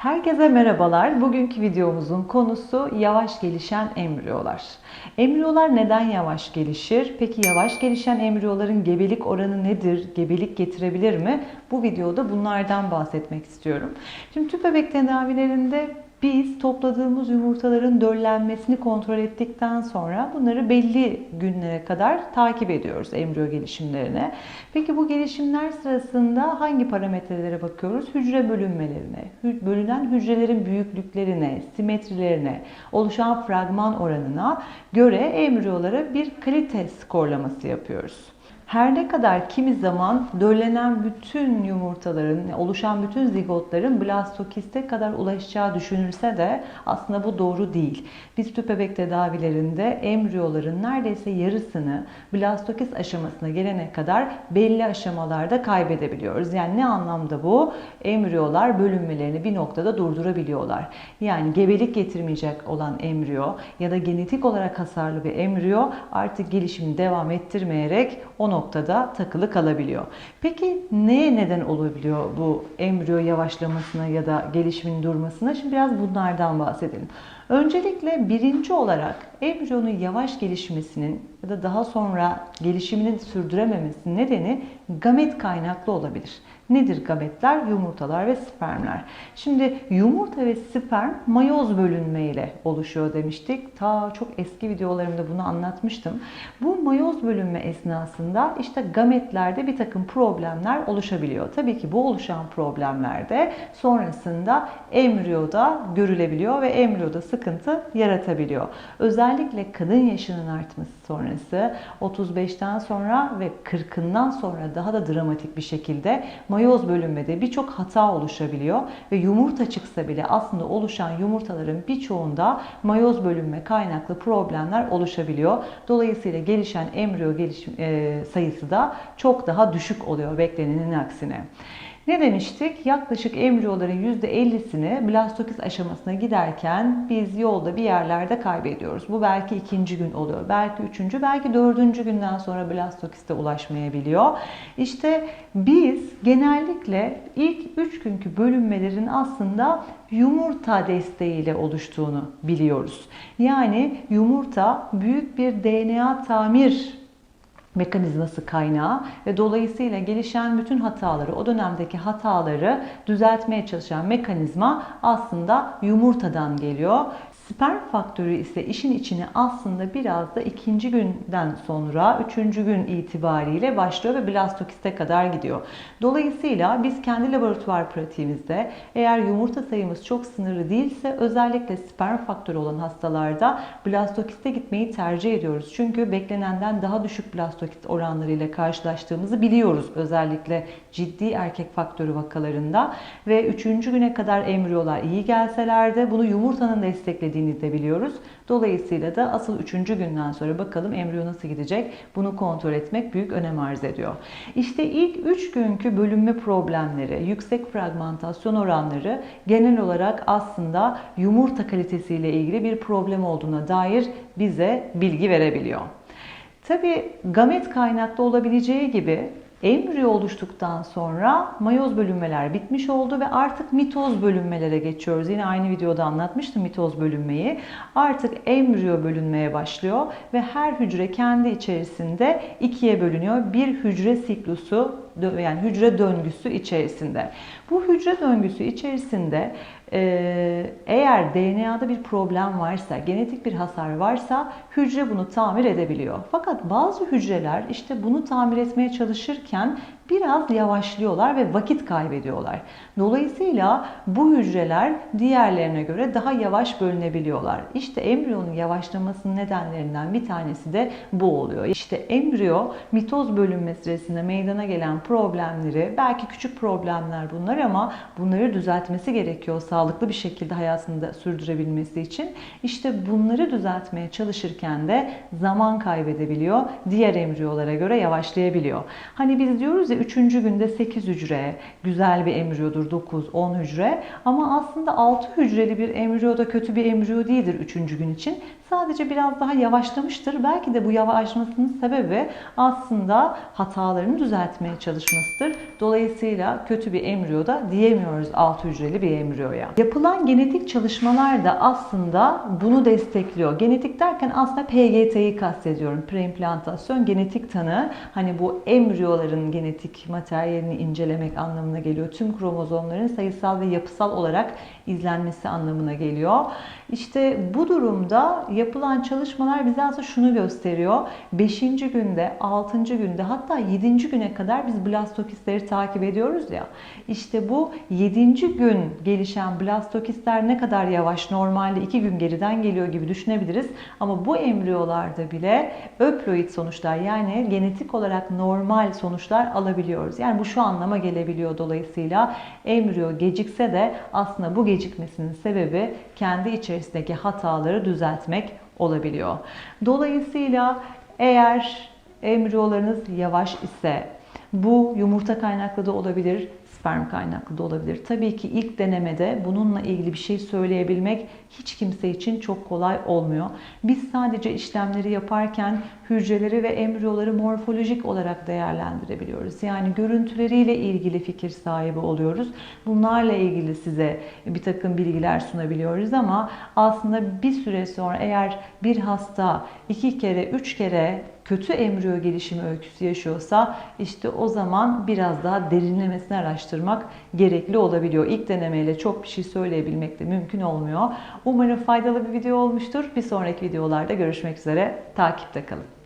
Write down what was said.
Herkese merhabalar. Bugünkü videomuzun konusu yavaş gelişen embriyolar. Embriyolar neden yavaş gelişir? Peki yavaş gelişen embriyoların gebelik oranı nedir? Gebelik getirebilir mi? Bu videoda bunlardan bahsetmek istiyorum. Şimdi tüp bebek tedavilerinde biz topladığımız yumurtaların döllenmesini kontrol ettikten sonra bunları belli günlere kadar takip ediyoruz embriyo gelişimlerine. Peki bu gelişimler sırasında hangi parametrelere bakıyoruz? Hücre bölünmelerine, bölünen hücrelerin büyüklüklerine, simetrilerine, oluşan fragman oranına göre embriyolara bir kalite skorlaması yapıyoruz. Her ne kadar kimi zaman döllenen bütün yumurtaların, oluşan bütün zigotların blastokiste kadar ulaşacağı düşünülse de aslında bu doğru değil. Biz tüp bebek tedavilerinde embriyoların neredeyse yarısını blastokist aşamasına gelene kadar belli aşamalarda kaybedebiliyoruz. Yani ne anlamda bu? Embriyolar bölünmelerini bir noktada durdurabiliyorlar. Yani gebelik getirmeyecek olan embriyo ya da genetik olarak hasarlı bir embriyo artık gelişimini devam ettirmeyerek o noktada takılı kalabiliyor. Peki neye neden olabiliyor bu embriyo yavaşlamasına ya da gelişimin durmasına? Şimdi biraz bunlardan bahsedelim. Öncelikle birinci olarak embriyonun yavaş gelişmesinin ya da daha sonra gelişimini sürdürememesinin nedeni gamet kaynaklı olabilir. Nedir gametler? Yumurtalar ve spermler. Şimdi yumurta ve sperm mayoz bölünme ile oluşuyor demiştik. Ta çok eski videolarımda bunu anlatmıştım. Bu mayoz bölünme esnasında işte gametlerde bir takım problemler oluşabiliyor. Tabii ki bu oluşan problemlerde sonrasında embriyoda görülebiliyor ve embriyoda sıkıntı yaratabiliyor. Özellikle kadın yaşının artması sonrası 35'ten sonra ve 40'ından sonra daha da dramatik bir şekilde mayoz bölünmede birçok hata oluşabiliyor ve yumurta çıksa bile aslında oluşan yumurtaların birçoğunda mayoz bölünme kaynaklı problemler oluşabiliyor. Dolayısıyla gelişen embriyo gelişim, e, sayısı da çok daha düşük oluyor beklenenin aksine. Ne demiştik? Yaklaşık embriyoların %50'sini blastokist aşamasına giderken biz yolda bir yerlerde kaybediyoruz. Bu belki ikinci gün oluyor, belki üçüncü, belki dördüncü günden sonra blastokiste ulaşmayabiliyor. İşte biz genellikle ilk üç günkü bölünmelerin aslında yumurta desteğiyle oluştuğunu biliyoruz. Yani yumurta büyük bir DNA tamir mekanizması kaynağı ve dolayısıyla gelişen bütün hataları, o dönemdeki hataları düzeltmeye çalışan mekanizma aslında yumurtadan geliyor. Sperm faktörü ise işin içine aslında biraz da ikinci günden sonra üçüncü gün itibariyle başlıyor ve blastokiste kadar gidiyor. Dolayısıyla biz kendi laboratuvar pratiğimizde eğer yumurta sayımız çok sınırlı değilse özellikle sperm faktörü olan hastalarda blastokiste gitmeyi tercih ediyoruz. Çünkü beklenenden daha düşük blastokist oranlarıyla karşılaştığımızı biliyoruz. Özellikle ciddi erkek faktörü vakalarında ve üçüncü güne kadar embriyolar iyi gelseler de bunu yumurtanın desteklediği gittiğini de biliyoruz. Dolayısıyla da asıl üçüncü günden sonra bakalım embriyo nasıl gidecek bunu kontrol etmek büyük önem arz ediyor. İşte ilk üç günkü bölünme problemleri, yüksek fragmentasyon oranları genel olarak aslında yumurta kalitesiyle ilgili bir problem olduğuna dair bize bilgi verebiliyor. Tabi gamet kaynaklı olabileceği gibi Embriyo oluştuktan sonra mayoz bölünmeler bitmiş oldu ve artık mitoz bölünmelere geçiyoruz. Yine aynı videoda anlatmıştım mitoz bölünmeyi. Artık embriyo bölünmeye başlıyor ve her hücre kendi içerisinde ikiye bölünüyor. Bir hücre siklusu yani hücre döngüsü içerisinde. Bu hücre döngüsü içerisinde eğer DNA'da bir problem varsa, genetik bir hasar varsa hücre bunu tamir edebiliyor. Fakat bazı hücreler işte bunu tamir etmeye çalışırken biraz yavaşlıyorlar ve vakit kaybediyorlar. Dolayısıyla bu hücreler diğerlerine göre daha yavaş bölünebiliyorlar. İşte embriyonun yavaşlamasının nedenlerinden bir tanesi de bu oluyor. İşte embriyo mitoz bölünme sırasında meydana gelen problemleri, belki küçük problemler bunlar ama bunları düzeltmesi gerekiyor sağlıklı bir şekilde hayatında sürdürebilmesi için. İşte bunları düzeltmeye çalışırken de zaman kaybedebiliyor. Diğer embriyolara göre yavaşlayabiliyor. Hani biz diyoruz ya 3. günde 8 hücre, güzel bir embriyodur 9-10 hücre ama aslında 6 hücreli bir embriyo da kötü bir embriyo değildir 3. gün için. Sadece biraz daha yavaşlamıştır. Belki de bu yavaşlamasının sebebi aslında hatalarını düzeltmeye çalışmasıdır. Dolayısıyla kötü bir embriyo da diyemiyoruz 6 hücreli bir embriyoya. Yapılan genetik çalışmalar da aslında bunu destekliyor. Genetik derken aslında PGT'yi kastediyorum. Preimplantasyon genetik tanı. Hani bu embriyoların genetik materyalini incelemek anlamına geliyor. Tüm kromozomların sayısal ve yapısal olarak izlenmesi anlamına geliyor. İşte bu durumda yapılan çalışmalar bize aslında şunu gösteriyor. 5. günde, 6. günde hatta 7. güne kadar blastokistleri takip ediyoruz ya. İşte bu 7. gün gelişen blastokistler ne kadar yavaş normalde 2 gün geriden geliyor gibi düşünebiliriz. Ama bu embriyolarda bile öploid sonuçlar yani genetik olarak normal sonuçlar alabiliyoruz. Yani bu şu anlama gelebiliyor dolayısıyla embriyo gecikse de aslında bu gecikmesinin sebebi kendi içerisindeki hataları düzeltmek olabiliyor. Dolayısıyla eğer embriyolarınız yavaş ise bu yumurta kaynaklı da olabilir, sperm kaynaklı da olabilir. Tabii ki ilk denemede bununla ilgili bir şey söyleyebilmek hiç kimse için çok kolay olmuyor. Biz sadece işlemleri yaparken hücreleri ve embriyoları morfolojik olarak değerlendirebiliyoruz. Yani görüntüleriyle ilgili fikir sahibi oluyoruz. Bunlarla ilgili size bir takım bilgiler sunabiliyoruz ama aslında bir süre sonra eğer bir hasta iki kere, üç kere kötü embriyo gelişimi öyküsü yaşıyorsa işte o zaman biraz daha derinlemesine araştırmak gerekli olabiliyor. İlk denemeyle çok bir şey söyleyebilmek de mümkün olmuyor. Umarım faydalı bir video olmuştur. Bir sonraki videolarda görüşmek üzere. Takipte kalın.